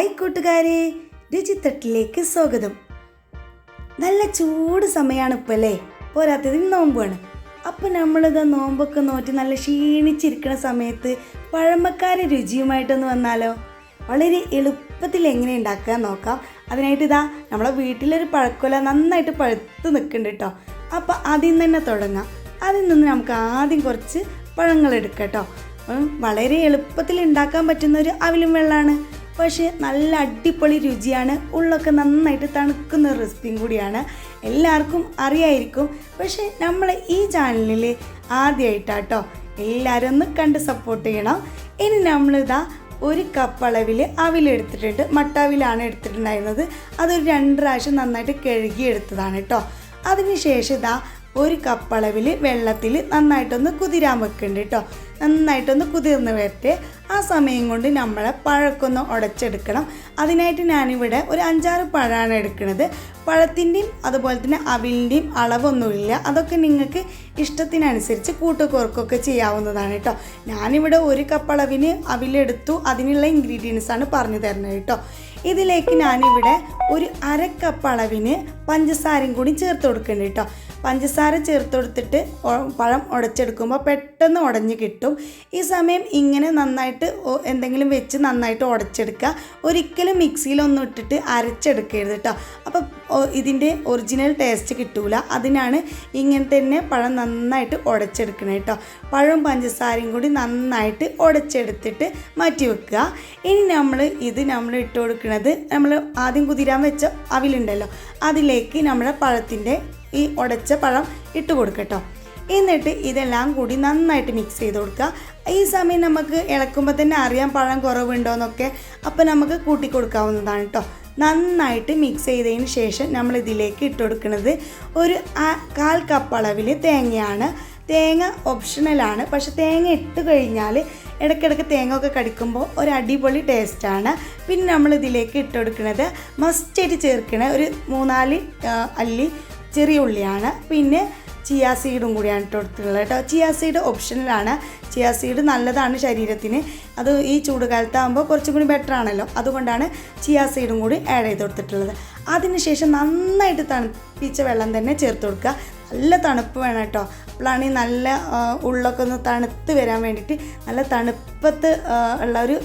Hi കൂട്ടുകാരെ രുചിത്തട്ടിലേക്ക് സ്വാഗതം. നല്ല ചൂട് സമയമാണ് ഇപ്പം അല്ലേ? പോരാത്തതിന് നോമ്പാണ്. അപ്പം നമ്മളിത് നോമ്പൊക്കെ നോറ്റി നല്ല ക്ഷീണിച്ചിരിക്കുന്ന സമയത്ത് പഴമക്കാരെ രുചിയുമായിട്ടൊന്ന് വന്നാലോ? വളരെ എളുപ്പത്തിൽ എങ്ങനെ ഉണ്ടാക്കുക നോക്കാം. അതിനായിട്ട് ഇതാ നമ്മളെ വീട്ടിലൊരു പഴക്കൊല നന്നായിട്ട് പഴുത്ത് നിൽക്കുന്നുണ്ട് കേട്ടോ. അപ്പം അതിൽ നിന്ന് തന്നെ തുടങ്ങാം. അതിൽ നിന്ന് നമുക്ക് ആദ്യം കുറച്ച് പഴങ്ങൾ എടുക്കാം കേട്ടോ. വളരെ എളുപ്പത്തിൽ ഉണ്ടാക്കാൻ പറ്റുന്ന ഒരു അവിലും വെള്ളമാണ്. പക്ഷേ നല്ല അടിപൊളി രുചിയാണ്. ഉള്ളൊക്കെ നന്നായിട്ട് തണുക്കുന്ന റെസിപ്പിയും കൂടിയാണ്. എല്ലാവർക്കും അറിയായിരിക്കും. പക്ഷേ നമ്മൾ ഈ ചാനലിൽ ആദ്യമായിട്ടാട്ടോ എല്ലാവരും ഒന്ന് കണ്ട് സപ്പോർട്ട് ചെയ്യണം. ഇനി നമ്മളിതാ ഒരു കപ്പ് അളവിൽ അവിലെടുത്തിട്ടുണ്ട് മട്ടാവിലാണ് എടുത്തിട്ടുണ്ടായിരുന്നത്. അതൊരു രണ്ട് പ്രാവശ്യം നന്നായിട്ട് കഴുകി എടുത്തതാണ് കേട്ടോ അതിനുശേഷം ഇതാ ഒരു കപ്പ് അളവിൽ വെള്ളത്തിൽ നന്നായിട്ടൊന്ന് കുതിരാൻ വെക്കുന്നുണ്ട് കേട്ടോ നന്നായിട്ടൊന്ന് കുതിർന്ന് വരട്ടെ. ആ സമയം കൊണ്ട് നമ്മളെ പഴക്കൊന്ന് ഉടച്ചെടുക്കണം അതിനായിട്ട് ഞാനിവിടെ ഒരു അഞ്ചാറ് പഴമാണ് എടുക്കുന്നത് പഴത്തിന്റെയും അതുപോലെ തന്നെ അവിലിന്റെയും അളവൊന്നുമില്ല. അതൊക്കെ നിങ്ങൾക്ക് ഇഷ്ടത്തിനനുസരിച്ച് കൂട്ടുകോർക്കൊക്കെ ചെയ്യാവുന്നതാണ് കേട്ടോ ഞാനിവിടെ ഒരു കപ്പ് അളവിന് അവിലെടുത്തു. അതിനുള്ള ഇൻഗ്രീഡിയൻസാണ് പറഞ്ഞു തരുന്നത് കേട്ടോ ഇതിലേക്ക് ഞാനിവിടെ ഒരു അര കപ്പ് പഞ്ചസാരയും കൂടി ചേർത്ത് കൊടുക്കുന്നുണ്ട് കേട്ടോ പഞ്ചസാര ചേർത്ത് കൊടുത്തിട്ട് പഴം ഉടച്ചെടുക്കുമ്പോൾ പെട്ടെന്ന് ഉടഞ്ഞ് കിട്ടും. ഈ സമയം ഇങ്ങനെ നന്നായിട്ട് എന്തെങ്കിലും വെച്ച് നന്നായിട്ട് ഉടച്ചെടുക്കുക ഒരിക്കലും മിക്സിയിലൊന്നും ഇട്ടിട്ട് അരച്ചെടുക്കരുത് കേട്ടോ അപ്പോൾ ഇതിന്റെ ഒറിജിനൽ ടേസ്റ്റ് കിട്ടൂല. അതിനാണ് ഇങ്ങനെ തന്നെ പഴം നന്നായിട്ട് ഉടച്ചെടുക്കണേ കേട്ടോ പഴവും പഞ്ചസാരയും കൂടി നന്നായിട്ട് ഉടച്ചെടുത്തിട്ട് മാറ്റി വെക്കുക ഇനി നമ്മൾ ഇത് നമ്മൾ ഇട്ട് കൊടുക്കുന്നത് നമ്മൾ ആദ്യം കുതിരാൻ വെച്ച അവിലുണ്ടല്ലോ. അതിലേക്ക് നമ്മുടെ പഴത്തിന്റെ ഈ ഉടച്ച പഴം ഇട്ട് കൊടുക്കട്ടോ എന്നിട്ട് ഇതെല്ലാം കൂടി നന്നായിട്ട് മിക്സ് ചെയ്ത് കൊടുക്കുക ഈ സമയം നമുക്ക് ഇളക്കുമ്പോൾ തന്നെ അറിയാം പഴം കുറവുണ്ടോയെന്നൊക്കെ അപ്പോൾ നമുക്ക് കൂട്ടി കൊടുക്കാവുന്നതാണ് കേട്ടോ നന്നായിട്ട് മിക്സ് ചെയ്തതിന് ശേഷം നമ്മൾ ഇതിലേക്ക് ഇട്ട് കൊടുക്കുന്നത് ഒരു കാൽ കപ്പ് അളവിൽ തേങ്ങയാണ്. തേങ്ങ ഓപ്ഷണലാണ് പക്ഷെ തേങ്ങ ഇട്ട് കഴിഞ്ഞാൽ ഇടയ്ക്കിടയ്ക്ക് തേങ്ങ ഒക്കെ കടിക്കുമ്പോൾ ഒരു അടിപൊളി ടേസ്റ്റാണ് പിന്നെ നമ്മൾ ഇതിലേക്ക് ഇട്ട് കൊടുക്കുന്നത് മസ്റ്റായിട്ട് ചേർക്കണ ഒരു മൂന്നാൽ അല്ലി ചെറിയ ഉള്ളിയാണ്. പിന്നെ ചിയാ സീഡും കൂടിയാണ് ഇട്ട് കൊടുത്തിട്ടുള്ളത് കേട്ടോ. ചിയാ സീഡ് ഓപ്ഷനിലാണ് ചിയാ സീഡ് നല്ലതാണ് ശരീരത്തിന്. അത് ഈ ചൂടുകാലത്താകുമ്പോൾ കുറച്ചും കൂടി ബെറ്റർ ആണല്ലോ. അതുകൊണ്ടാണ് ചിയാ സീഡും കൂടി ആഡ് ചെയ്ത് കൊടുത്തിട്ടുള്ളത്. അതിനുശേഷം നന്നായിട്ട് തണുപ്പിച്ച വെള്ളം തന്നെ ചേർത്ത് കൊടുക്കുക. നല്ല തണുപ്പ് വേണം കേട്ടോ. അപ്പോഴാണ് ഈ നല്ല ഉള്ളൊക്കെ ഒന്ന് തണുത്ത് വരാൻ വേണ്ടിയിട്ട് നല്ല തണുപ്പത്ത് ഉള്ള ഒരു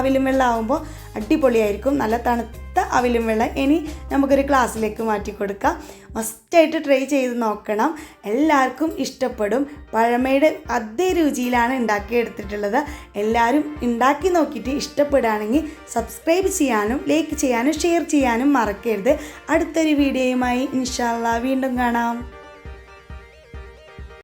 അവിലും വെള്ളം ആകുമ്പോൾ അടിപൊളിയായിരിക്കും. നല്ല തണുത്ത അവിലും വെള്ളം ഇനി നമുക്കൊരു ഗ്ലാസ്സിലേക്ക് മാറ്റി കൊടുക്കാം മസ്റ്റായിട്ട് ട്രൈ ചെയ്ത് നോക്കണം. എല്ലാവർക്കും ഇഷ്ടപ്പെടും. പഴമയുടെ അതേ രുചിയിലാണ് ഉണ്ടാക്കിയെടുത്തിട്ടുള്ളത്. എല്ലാവരും ഉണ്ടാക്കി നോക്കിയിട്ട് ഇഷ്ടപ്പെടുകയാണെങ്കിൽ സബ്സ്ക്രൈബ് ചെയ്യാനും ലൈക്ക് ചെയ്യാനും ഷെയർ ചെയ്യാനും മറക്കരുത്. അടുത്തൊരു വീഡിയോയുമായി ഇൻഷാല്ല വീണ്ടും കാണാം.